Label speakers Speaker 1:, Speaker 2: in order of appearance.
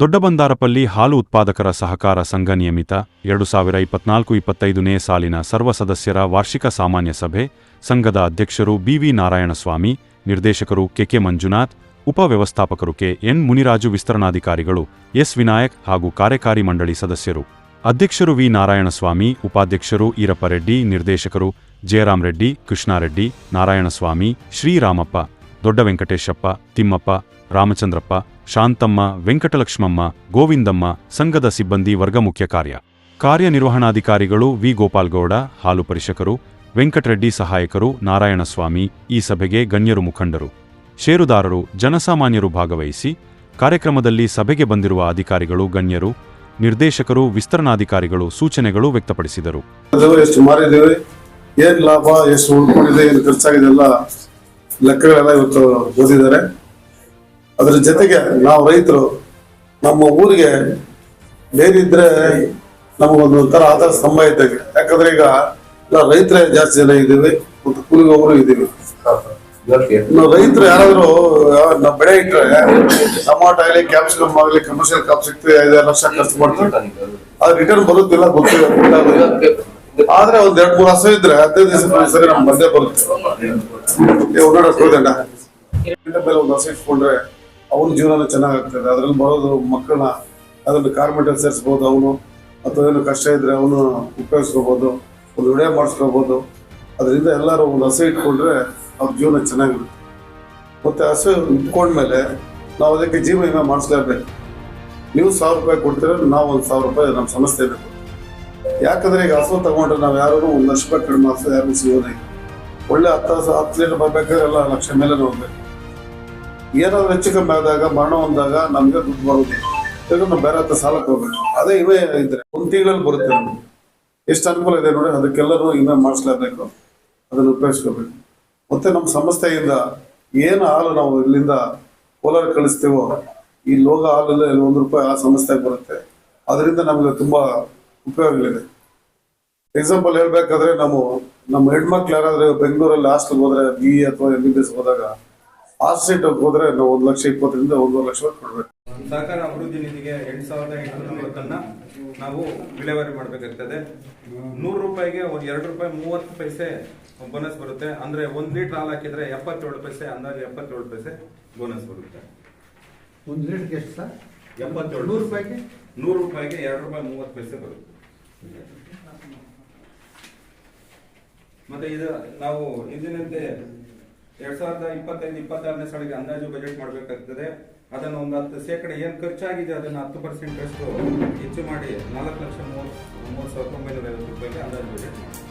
Speaker 1: ದೊಡ್ಡಬಂದಾರಪಲ್ಲಿ ಹಾಲು ಉತ್ಪಾದಕರ ಸಹಕಾರ ಸಂಘ ನಿಯಮಿತ ಎರಡು ಸಾವಿರ ಇಪ್ಪತ್ನಾಲ್ಕು ಇಪ್ಪತ್ತೈದನೇ ಸಾಲಿನ ಸರ್ವ ಸದಸ್ಯರ ವಾರ್ಷಿಕ ಸಾಮಾನ್ಯ ಸಭೆ ಸಂಘದ ಅಧ್ಯಕ್ಷರು ಬಿವಿ ನಾರಾಯಣಸ್ವಾಮಿ, ನಿರ್ದೇಶಕರು ಕೆಕೆ ಮಂಜುನಾಥ್ ಉಪವ್ಯವಸ್ಥಾಪಕರು ಕೆ. ಎನ್. ಮುನಿರಾಜು ವಿಸ್ತರಣಾಧಿಕಾರಿಗಳು, ಎಸ್. ವಿನಾಯಕ್ ಹಾಗೂ ಕಾರ್ಯಕಾರಿ ಮಂಡಳಿ ಸದಸ್ಯರು. ಅಧ್ಯಕ್ಷರು ವಿ. ನಾರಾಯಣಸ್ವಾಮಿ, ಉಪಾಧ್ಯಕ್ಷರು ಈರಪ್ಪರೆಡ್ಡಿ, ನಿರ್ದೇಶಕರು ಜಯರಾಮ್ ರೆಡ್ಡಿ ಕೃಷ್ಣಾರೆಡ್ಡಿ, ನಾರಾಯಣಸ್ವಾಮಿ, ಶ್ರೀರಾಮಪ್ಪ ದೊಡ್ಡ ವೆಂಕಟೇಶಪ್ಪ ತಿಮ್ಮಪ್ಪ, ರಾಮಚಂದ್ರಪ್ಪ ಶಾಂತಮ್ಮ, ವೆಂಕಟಲಕ್ಷ್ಮಮ್ಮ, ಗೋವಿಂದಮ್ಮ, ಸಂಘದ ಸಿಬ್ಬಂದಿ ವರ್ಗ ಮುಖ್ಯ ಕಾರ್ಯ. ಕಾರ್ಯನಿರ್ವಹಣಾಧಿಕಾರಿಗಳು ವಿ. ಗೋಪಾಲ್ಗೌಡ, ಹಾಲು ಪರಿಷಕರು, ವೆಂಕಟರೆಡ್ಡಿ ಸಹಾಯಕರು, ನಾರಾಯಣಸ್ವಾಮಿ, ಈ ಸಭೆಗೆ ಗಣ್ಯರು ಮುಖಂಡರು. ಷೇರುದಾರರು, ಜನಸಾಮಾನ್ಯರು ಭಾಗವಹಿಸಿ, ಕಾರ್ಯಕ್ರಮದಲ್ಲಿ ಸಭೆಗೆ ಬಂದಿರುವ ಅಧಿಕಾರಿಗಳು ಗಣ್ಯರು, ನಿರ್ದೇಶಕರು, ವಿಸ್ತರಣಾಧಿಕಾರಿಗಳು ಸೂಚನೆಗಳು ವ್ಯಕ್ತಪಡಿಸಿದರು.
Speaker 2: ಏನ್ ಲಾಭ, ಎಷ್ಟು ಉಳ್ಕೊಂಡಿದೆ, ಏನು ಖರ್ಚಾಗಿದೆ ಎಲ್ಲ ಲೆಕ್ಕಗಳೆಲ್ಲ ಇವತ್ತು ಓದಿದ್ದಾರೆ. ಅದ್ರ ಜೊತೆಗೆ ನಾವು ರೈತರು ನಮ್ಮ ಊರಿಗೆ ಬೇರಿದ್ರೆ ನಮಗೊಂದು ಒಂಥರ ಆಧಾರ ಸ್ತಂಭ ಇದ್ದಂಗೆ. ಯಾಕಂದ್ರೆ ಈಗ ರೈತರೇ ಜಾಸ್ತಿ ಜನ ಇದ್ದೀವಿ ಮತ್ತು ಕೂಲಿಗೋರು ಇದ್ದೀವಿ. ನಾವು ರೈತರು ಯಾರಾದ್ರೂ ನಾವು ಬೆಳೆ ಇಟ್ಟರೆ ಟೊಮಾಟೊ ಆಗಲಿ ಕ್ಯಾಪ್ಸಿಕಮ್ ಆಗಲಿ ಕಮರ್ಷಿಯಲ್ ಕಾಪ್ ಸಿಗ್ತದೆ ಐದಾರು ಲಕ್ಷ ಖರ್ಚು ಮಾಡ್ತಾರೆ. ಅದು ರಿಟರ್ನ್ ಬರುತ್ತಿಲ್ಲ, ಗೊತ್ತಿಲ್ಲ. ಆದ್ರೆ ಒಂದ್ ಎರಡ್ ಮೂರು ಹಸು ಇದ್ರೆ ಹದಿನೈದು ದಿವಸ ಬಂದೇ ಬರುತ್ತೆ. ಒಂದು ಹಸು ಇಟ್ಕೊಂಡ್ರೆ ಅವನ ಜೀವನ ಚೆನ್ನಾಗಾಗ್ತದೆ. ಅದ್ರಲ್ಲಿ ಬರೋದು ಮಕ್ಕಳನ್ನ ಅದನ್ನ ಕಾರ್ಮೆಂಟಲ್ಲಿ ಸೇರಿಸ್ಬೋದು ಅವನು. ಅಥವಾ ಏನು ಕಷ್ಟ ಇದ್ರೆ ಅವನು ಉಪಯೋಗಿಸ್ಕೋಬೋದು, ಒಂದು ವಿಡಿಯೋ ಮಾಡಿಸ್ಕೋಬಹುದು ಅದರಿಂದ ಎಲ್ಲರೂ ಒಂದು ಹಸು ಇಟ್ಕೊಂಡ್ರೆ ಅವ್ರ ಜೀವನ ಚೆನ್ನಾಗಿರುತ್ತೆ. ಮತ್ತೆ ಹಸು ಇಟ್ಕೊಂಡ್ಮೇಲೆ ನಾವು ಅದಕ್ಕೆ ಜೀವ ವಿಮೆ ಮಾಡಿಸ್ಲೇಬೇಕು. ನೀವು ಸಾವಿರ ರೂಪಾಯಿ ಕೊಡ್ತೀರ, ನಾವು ಒಂದು ಸಾವಿರ ರೂಪಾಯಿ ನಮ್ಮ ಸಮಸ್ಯೆ ಬೇಕು ಯಾಕಂದ್ರೆ ಈಗ ಹಸು ತಗೊಂಡ್ರೆ ನಾವು ಯಾರೂ ಒಂದು ಲಕ್ಷ ರೂಪಾಯಿ ಕಡಿಮೆ ಹಸು ಯಾರು ಸಿಗೋದಿಲ್ಲ. ಒಳ್ಳೆ ಹತ್ತು ಹತ್ತು ಲೀಟರ್ ಬರ್ಬೇಕಾದ್ರೆ ಎಲ್ಲ ಲಕ್ಷ ಮೇಲೆ ಹೋಗ್ಬೇಕು. ಏನಾದ್ರು ಹೆಚ್ಚು ಕಮ್ಮಿ ಆದಾಗ, ಮರಣ ಹೊಂದಾಗ ನಮ್ಗೆ ದುಡ್ಡು ಬರುತ್ತೆ. ಯಾಕಂದ್ರೆ ಬೇರೆ ಹತ್ರ ಸಾಲ ಹೋಗ್ಬೇಕು. ಅದೇ ಇವೇ ಇದ್ರೆ ಒಂದು ತಿಂಗಳಲ್ಲಿ ಬರುತ್ತೆ ಎಷ್ಟು ಅನುಕೂಲ ಇದೆ ನೋಡಿ ಅದಕ್ಕೆಲ್ಲರೂ ಇನ್ನೂ ಮಾಡಿಸ್ಲೇಬೇಕು. ಅದನ್ನು ಉಪಯೋಗಿಸ್ಕೋಬೇಕು. ಮತ್ತೆ ನಮ್ಮ ಸಂಸ್ಥೆಯಿಂದ ಏನು ಹಾಲು ನಾವು ಇಲ್ಲಿಂದ ಕೋಲಾರ ಕಳಿಸ್ತೇವೋ, ಈ ಲೋಗ ಹಾಲಲ್ಲಿ ಒಂದು ರೂಪಾಯಿ ಆ ಸಂಸ್ಥೆಗೆ ಬರುತ್ತೆ. ಅದರಿಂದ ನಮಗೆ ತುಂಬಾ ಉಪಯೋಗಗಳಿದೆ. ಎಕ್ಸಾಂಪಲ್ ಹೇಳ್ಬೇಕಾದ್ರೆ ನಾವು ನಮ್ಮ ಹೆಣ್ಮಕ್ಳು ಯಾರಾದ್ರೆ ಬೆಂಗಳೂರಲ್ಲಿ ಹಾಸ್ಟೆಲ್ ಹೋದ್ರೆ ಬಿ ಎ ಅಥವಾ ಎಂ ಬಿ ಬಿ ಎಸ್ ಹೋದಾಗ ಹಾಸ್ಟೆಲ್ ಹೋದ್ರೆ ನಾವು ಒಂದು ಲಕ್ಷ ಇಪ್ಪತ್ತರಿಂದ ಒಂದೂವರೆ ಲಕ್ಷ ರೂಪಾಯಿ ಕೊಡ್ಬೇಕು.
Speaker 3: ಸಹಕಾರ ಅಭಿವೃದ್ಧಿ ನಿಧಿಗೆ ಎಂಟು ಸಾವಿರದ ಎಂಟುನೂರ ನಲವತ್ತನ್ನ ನಾವು ವಿಲೇವಾರಿ ಮಾಡಬೇಕಾಗ್ತದೆ. ನೂರು ರೂಪಾಯಿಗೆ ಒಂದು ಎರಡು ರೂಪಾಯಿ ಮೂವತ್ತು ಪೈಸೆ ಬೋನಸ್ ಬರುತ್ತೆ. ಅಂದ್ರೆ ಒಂದು ಲೀಟರ್ ಹಾಲು ಹಾಕಿದ್ರೆ ಎಪ್ಪತ್ತೇಳು ಪೈಸೆ ಅಂದಾಜು ಎಪ್ಪತ್ತೇಳು ಪೈಸೆ ಬೋನಸ್ ಬರುತ್ತೆ.
Speaker 4: ಒಂದು ಲೀಟರ್ಗೆ ಎಷ್ಟು ಸರ್?
Speaker 3: ಎಪ್ಪತ್ತೇಳು
Speaker 4: ನೂರು ರೂಪಾಯಿಗೆ?
Speaker 3: ನೂರು ರೂಪಾಯಿಗೆ ಎರಡು ರೂಪಾಯಿ ಮೂವತ್ತು ಪೈಸೆ ಬರುತ್ತೆ. ಮತ್ತೆ ಇದು ನಾವು ಇಂದಿನಂತೆ ಎರಡ್ ಸಾವಿರದ ಇಪ್ಪತ್ತೈದು, ಇಪ್ಪತ್ತಾರನೇ ಸಾಲಿಗೆ ಅಂದಾಜು ಬಜೆಟ್ ಮಾಡಬೇಕಾಗ್ತದೆ. ಅದನ್ನು ಒಂದು ಹತ್ತು ಶೇಕಡ ಏನು ಖರ್ಚಾಗಿದೆ ಅದನ್ನು ಹತ್ತು ಪರ್ಸೆಂಟ್ ಅಷ್ಟು ಹೆಚ್ಚು ಮಾಡಿ ನಾಲ್ಕು ಲಕ್ಷ ಮೂವತ್ತು ಮೂವತ್ತು ಸಾವಿರದ ಒಂಬೈನೂರ ಐವತ್ತು ರೂಪಾಯಿಗೆ ಅಂದಾಜು ಬಜೆಟ್